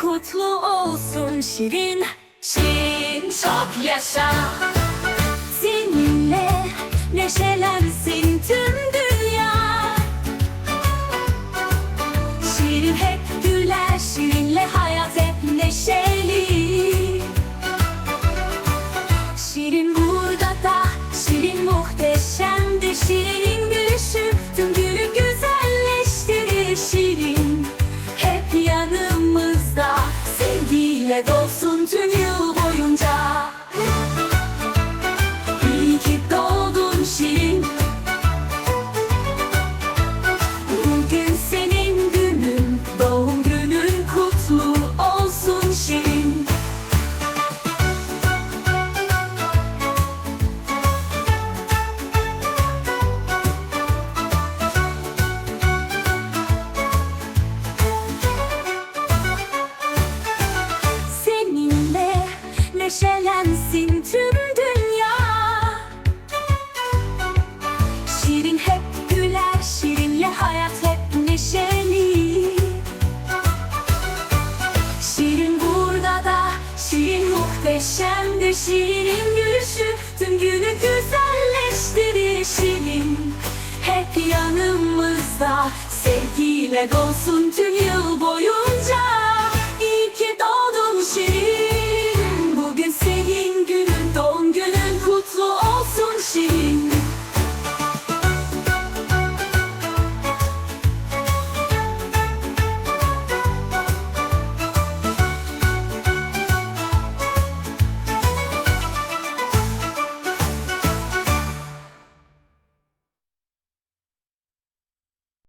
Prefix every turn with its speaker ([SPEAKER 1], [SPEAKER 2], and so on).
[SPEAKER 1] Kutlu olsun şirin. Şirin çok yaşa. Sevgiyle dolsun tüm yıl neşelensin tüm dünya. Şirin hep güler, şirinle hayat hep neşeli. Şirin burada da, şirin muhteşemdir Şirin gülüşü tüm günü güzelleştirir. Şirin hep yanımızda. Sevgiyle dolsun tüm yıl boyunca